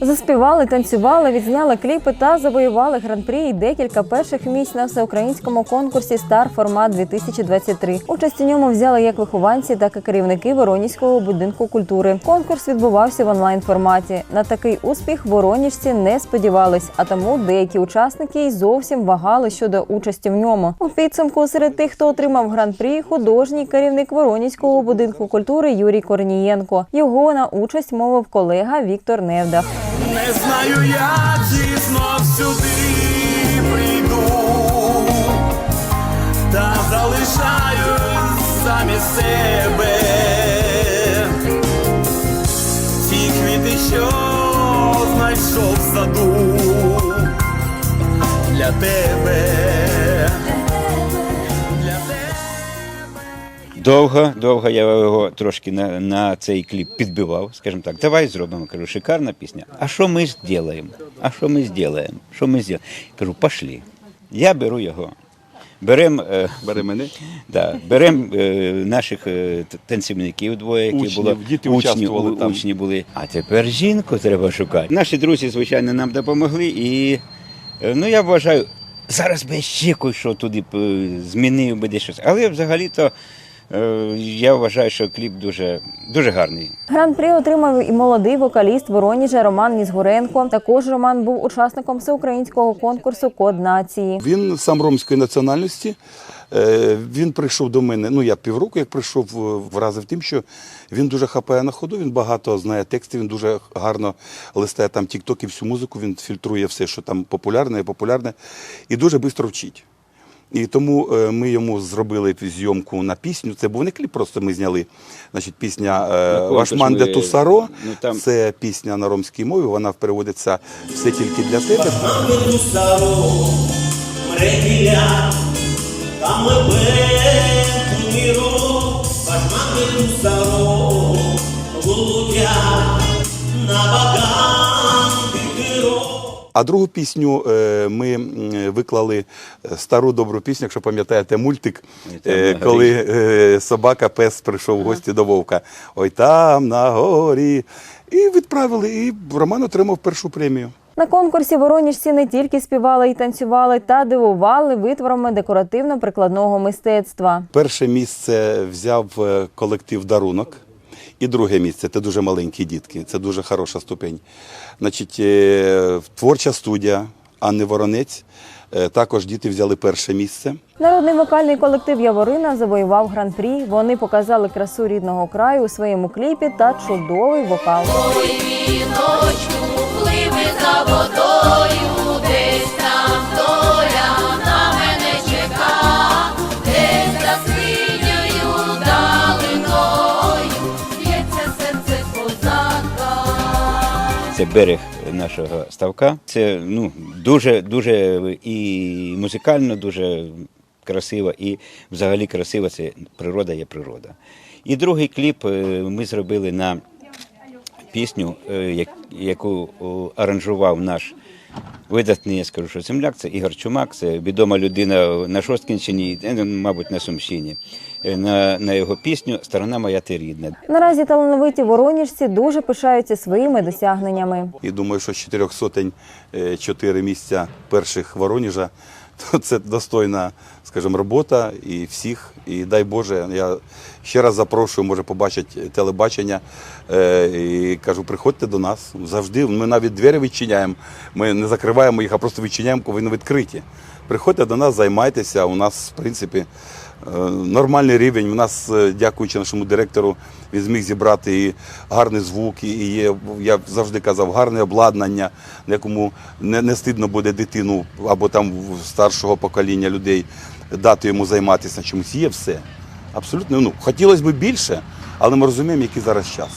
Заспівали, танцювали, відзняли кліпи та завоювали гран-прі і декілька перших місць на всеукраїнському конкурсі Стар Формат 2023 Участь у ньому взяли як вихованці, так і керівники Воронізького будинку культури. Конкурс відбувався в онлайн форматі. На такий успіх воронежці не сподівались, а тому деякі учасники й зовсім вагали щодо участі в ньому. У підсумку серед тих, хто отримав гран-прі, художній керівник Воронізького будинку культури Юрій Корнієнко. Його на участь мовив колега Віктор Невдах. Не знаю, як і знов сюди прийду, та залишаю замість себе. Ті квіти, що знайшов в саду для тебе. Довго, довго я його трошки на, на цей кліп підбивав, скажімо так, давай зробимо. Кажу, шикарна пісня. А що ми зробимо? А що ми зробимо? Що ми зробимо? Кажу, пошли. Я беру його. Беремо е, Бери мене. да, берем, е, наших е, танцівників двоє, які Учнів, було діти учні, у- там. учні були. А тепер жінку треба шукати. Наші друзі, звичайно, нам допомогли, і ну я вважаю, зараз би ще що туди змінив би десь щось. Але взагалі-то я вважаю, що кліп дуже, дуже гарний. Гран-прі отримав і молодий вокаліст Воронежа Роман Нізгуренко. Також Роман був учасником всеукраїнського конкурсу Код нації. Він сам ромської національності. Е, Він прийшов до мене. Ну я півроку, як прийшов, е, вразив тим, що він дуже хапає на ходу. Він багато знає текстів. Він дуже гарно листає там тік-ток і всю музику. Він фільтрує все, що там популярне і популярне, і дуже швидко вчить. І тому е, ми йому зробили зйомку на пісню. Це був не кліп, просто ми зняли. Значить, пісня е, Вашман де Тусаро. ну, там- Це пісня на ромській мові. Вона переводиться все тільки для тебе. Мамину стару мрегіля, там лебедь ваш мамину стару на киро. А другу пісню е, ми виклали е, стару добру пісню, якщо пам'ятаєте мультик, е, коли собака пес прийшов в гості до вовка. Ой там на горі. І відправили. І Роман отримав першу премію. На конкурсі воронежці не тільки співали і танцювали, та дивували витворами декоративно-прикладного мистецтва. Перше місце взяв колектив Дарунок. І друге місце це дуже маленькі дітки, це дуже хороша ступень. Значить, е, творча студія Анни Воронець. е, Також діти взяли перше місце. Народний вокальний колектив Яворина завоював гран-прі. Вони показали красу рідного краю у своєму кліпі та чудовий вокал. Ой, віночку, пливи за водою, Це берег нашого ставка. Це ну, дуже, дуже і музикально, дуже красиво, і взагалі красиво це природа є природа. І другий кліп е, ми зробили на пісню, е, яку аранжував наш видатний, я скажу, що земляк, це Ігор Чумак, це відома людина на Шосткінщині, е, мабуть, на Сумщині. Е, На, на його пісню Сторона моя ти рідна. Наразі талановиті воронежці дуже пишаються своїми досягненнями. І думаю, що з чотирьох сотень е, чотири місця перших Воронежа, то це достойна, скажімо, робота і всіх. І дай Боже, я ще раз запрошую, може, побачити телебачення. Е, І кажу, приходьте до нас завжди. Ми навіть двері відчиняємо. Ми не закриваємо їх, а просто відчиняємо, коли вони відкриті. Приходьте до нас, займайтеся. У нас, в принципі, е, нормальний рівень. У нас, е, дякуючи нашому директору, він зміг зібрати і гарний звук, і є, я завжди казав, гарне обладнання, на якому не, не стидно буде дитину або там старшого покоління людей дати йому займатися чимось. Є все. Абсолютно, ну, хотілося б більше, але ми розуміємо, який зараз час.